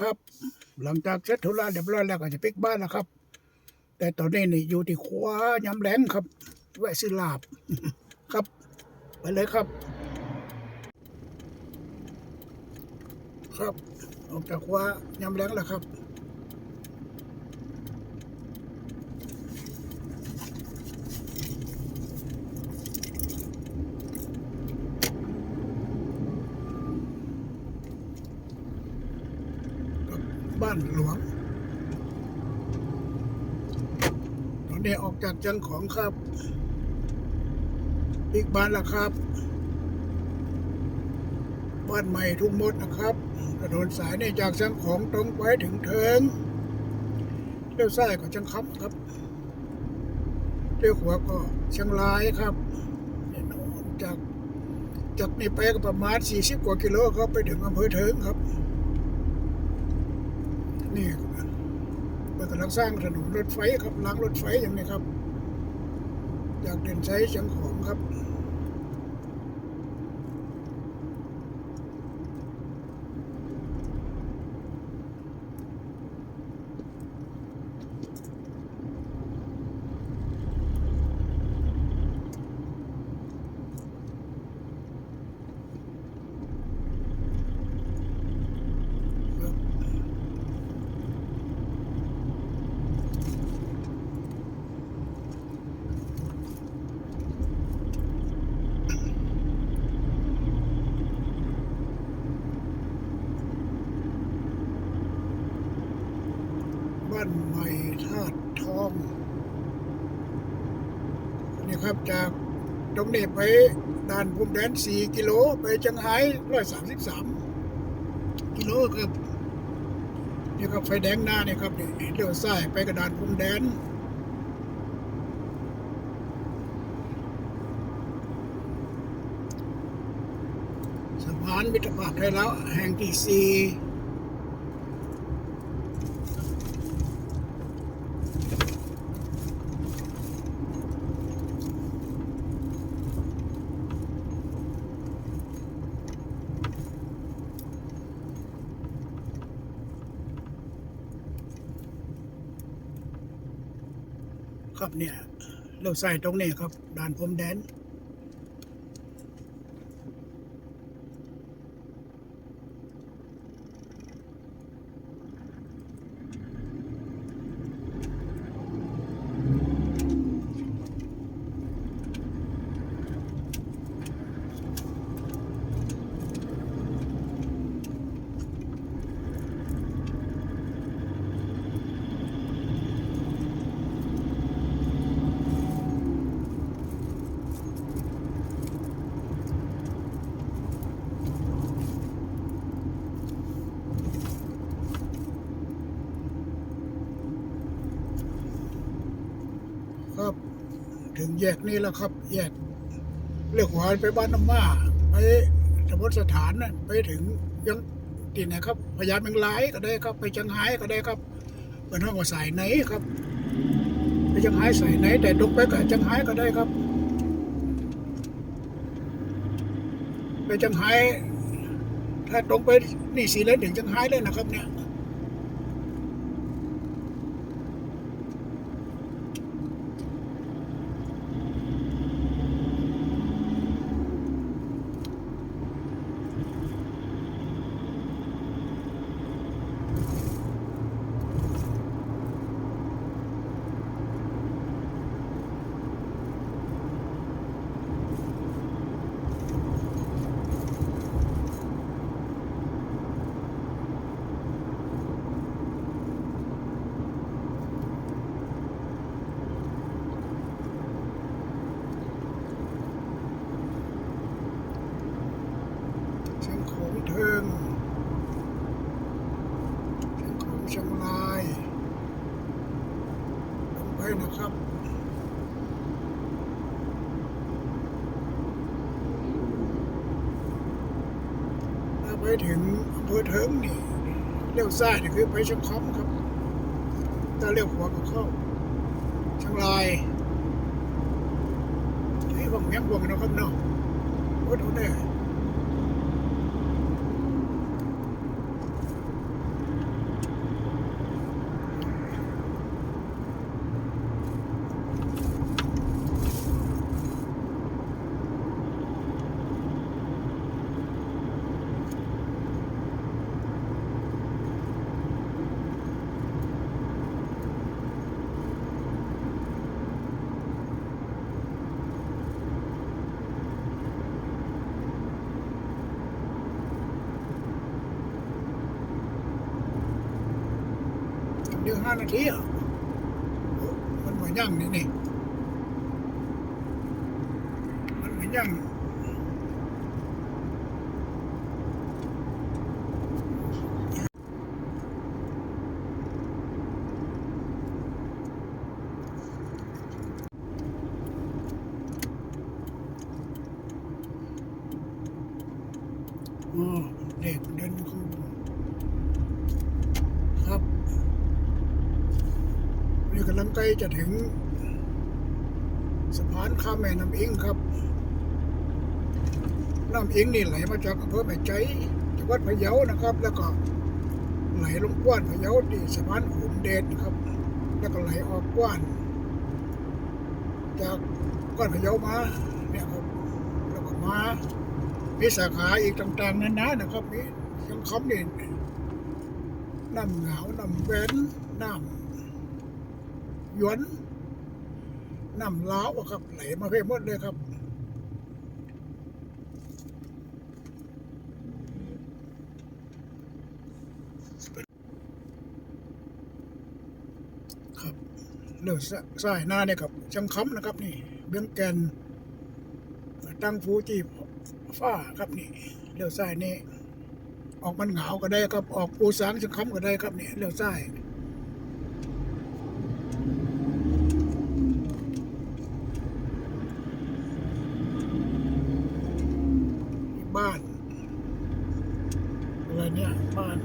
ครับ หลังจากเสร็จธุระเรียบร้อยแล้วก็จะปิกบ้านนะครับ แต่ตอนนี้นี่อยู่ที่ควายำแหลงครับแวะซื้อลาบครับ ไปเลยครับ ครับ ออกจากควายำแหลงแล้วครับ บ้านหลวง ตอนนี้ออกจากจังของครับอีกบ้านละครับ บ้านใหม่ทุ่งมดนะครับถนนสายนี่จากจังของตรงไปถึงเทิงเลี้ยวซ้ายก็จังคำครับเลี้ยวขวาก็เชียงรายครับนี่โน่นจากจากนี่ไปก็ประมาณ 40 กว่ากิโลครับไปถึงอำเภอเทิงครับ นี่มันกำลังสร้างถนนรถไฟครับล้างรถไฟอย่างนี้ครับ จากเด่นชัยเชียงของครับานใหม่ธ องนี่ครับจากตรงนี้ไปด่านพรมแดน 4 กิโล ไปจังไห้133กิโลครับนี่ครับไฟแดงหน้านี่ครับนี่เลี้ยวซ้ายไปกระดานพรมแดนสะพานมิตรภาพไทยแล้วแห่งที่สี่ ครับเนี่ยเราใส่ตรงนี้ครับด่านพรมแดน ครับ ถึงแยกนี้แล้วครับ แยกเรียกว่าไปบ้านน้ำมาไปสมุทรสถานนั่นไปถึงยังที่ไหนครับพญาเมืองลายก็ได้ครับ ไปจังไห้ก็ได้ครับเป็นห้องว่าสายไหนครับ ไปจังไห้สายไหน แต่ตรงไปกับจังไห้ก็ได้ครับ ไปจังไห้ถ้าตรงไปนี่สีเลนถึงจังไห้เลยนะครับเนี่ย เชียงของเทิงเชียงของเชียงราย ลงไปนะครับถ้าไปถึงอำเภอเทิงนี่เลี้ยวซ้ายนี่คือไปชียงคำครับถ้าเลี้ยวขวาก็เข้าชียงรายที่ผมยังบวงนะครับเนาะโอ้โหเนี่ย เดี๋ยว ห้านาทีอะมันเหมือนย่างนี่นี่มันเหมือนย่างอ๋อเด็กเดินคู่ครับ นี่กำลังใกล้ จะถึงสะพานข้ามแม่น้ำอิงครับน้ำอิงนี่ไหลมาจากอำเภอแม่ใจจังหวัดพะเยานะครับ แล้วก็ไหลลงกว้านพะเยาที่สะพานขุนเดชครับ แล้วก็ไหลออกกว้าน จากกว้านพะเยามาเนี่ยครับแล้วก็มามีสาขาอีกต่างๆนานานะครับมียังคำนี่น้ำหงาน้ำแหวนน้ำ หยวนน้ำล้าวครับ ไหลมาเพ่หมดเลยครับครับเลือสายหน้าเนี่ยครับจังคำนะครับนี่เบี้ยงแกนตั้งฟูจีฟ้าครับนี่เลี้ยวซ้ายนี่ออกมันเหงาก็ได้ครับออกปูสางจังคำก็ได้ครับนี่เลี้ยวซ้าย บ้านอะไรเนี่ยบ้าน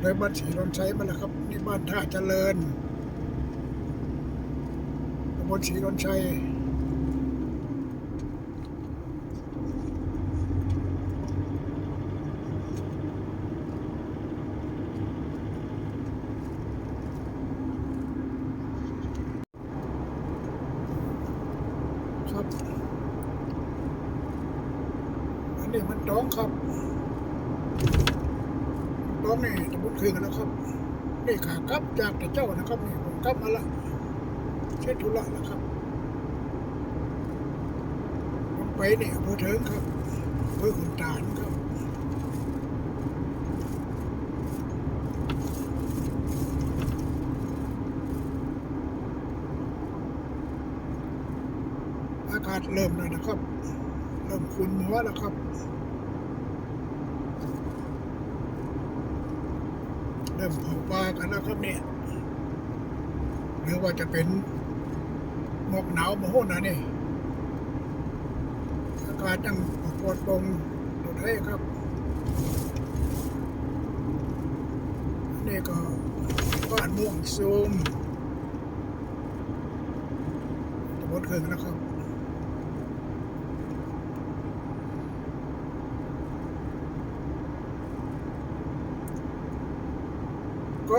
เลยบ้านศรีรนชัยมาแล้วครับ นี่บ้านท่าเจริญตำบลศรีรนชัยครับ อันนี้มันต้องครับต้องนี่ คืนกันแล้วครับนี่ขากลับจากแต่เจ้านะครับนี่ผมกลับมาละเช็ดธุระแล้วครับผมไปเนี่ยอำเภอเทิงครับอำเภอขุนตาลครับอากาศเริ่มแล้วนะครับ เริ่มคุนหัวแล้วครับ เริ่มเผาปลากันแล้วครับเนี่ยหรือว่าจะเป็นหมอกหนาวมาโหนะนี่อากาศยังปวดตรงตัวไทยครับ นี่ก็บ้านม่วงซูมตะบนเคืองนะครับ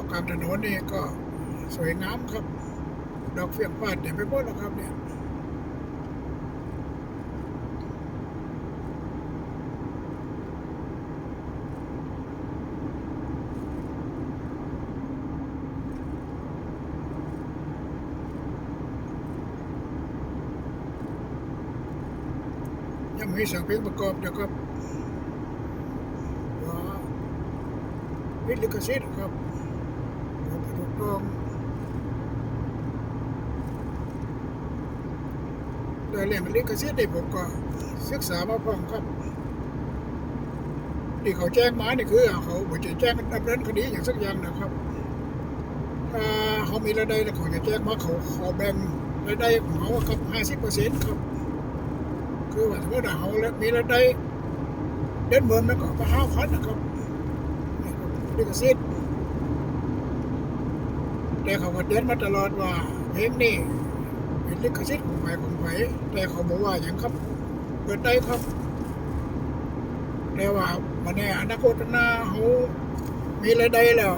ก็กลางถนนนี่ก็สวยงามครับ ดอกเฟียงปาดเต็มไปหมดแล้วครับเนี่ยยังมีเสียงเพลงประกอบอยู่ครับว่าวิทย์ลิขสิทธิ์ครับ ผมถูกต้องโดยเรื่องลิขสิทธิ์นี่ผมก็ศึกษามาพร้อมครับที่เขาแจ้งมานี่คือเขาบอกจะแจ้งดำเนินคดีอย่างสักอย่างนะครับถ้าเขามีรายได้แล้วเขาจะแจ้งมาเขาขอแบ่งรายได้ของเขาครับห้าสิบเปอร์เซ็นต์ครับ คือว่าถ้าว่าเขาแล้วมีรายได้เดือนเมือนมันก็มาห้าพันนะครับนี่ครับลิขสิทธิ์ แต่เขาก็เตือนมาตลอดว่าเพลงนี้เป็นลิขสิทธิ์ของใครของใครแต่เขาบอกว่าอย่างครับเปิดได้ครับ แต่ว่ามาในอนาคตหน้าเขามีรายได้แล้ว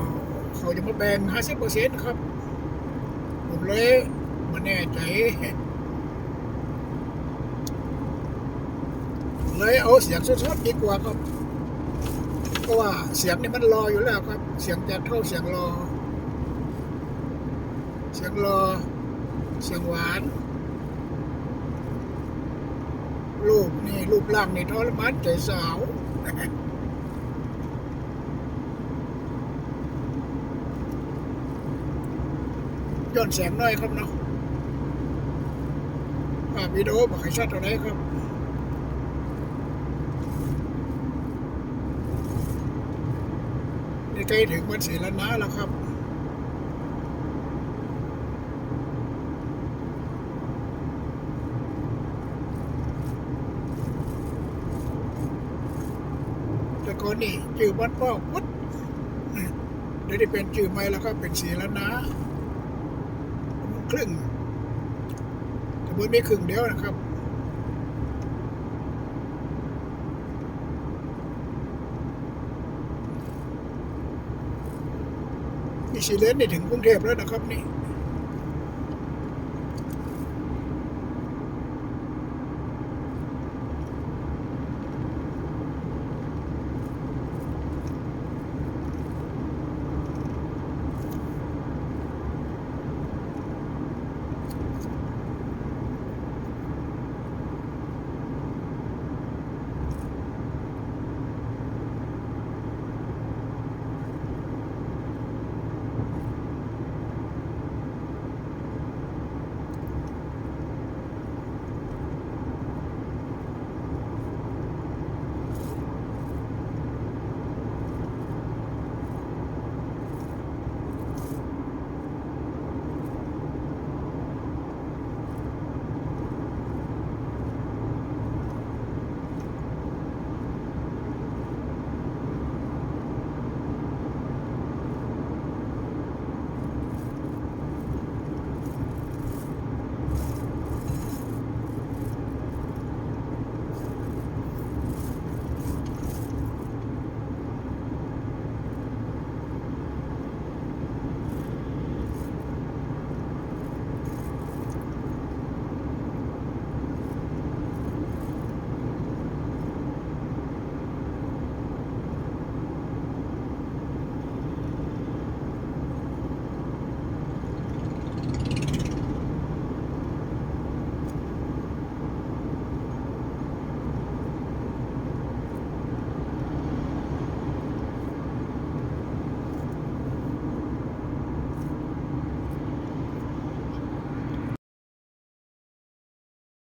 เขาจะมาแบ่งห้าสิบเปอร์เซ็นต์ครับ ผมเลยไมาแน่ใจเลยเอาเสียงสดๆดีกว่าครับ เพราะว่าเสียงนี่มันรออยู่แล้วครับ เสียงจะเท่าเสียงรอ เสียงรอ เสียงหวาน รูปนี่รูปร่างนี่ทรมานใจสาวย้อนแสงน่อยครับเนาะภาพวิดีโอบอกให้ชัดเท่าไหรครับนี่ใกล้ถึงวันศรีละนาแล้วครับ แต่ก่อ นี่ชื่อวัดพ่อพุทธเดี๋ยวได้เป็นชื่อใหม่แล้วก็เป็นศรีละนาครึ่งแต่บนนี้ครึ่งเดียวนะครับนี่สีเลนนี่ถึงกรุงเทพแล้วนะครับนี่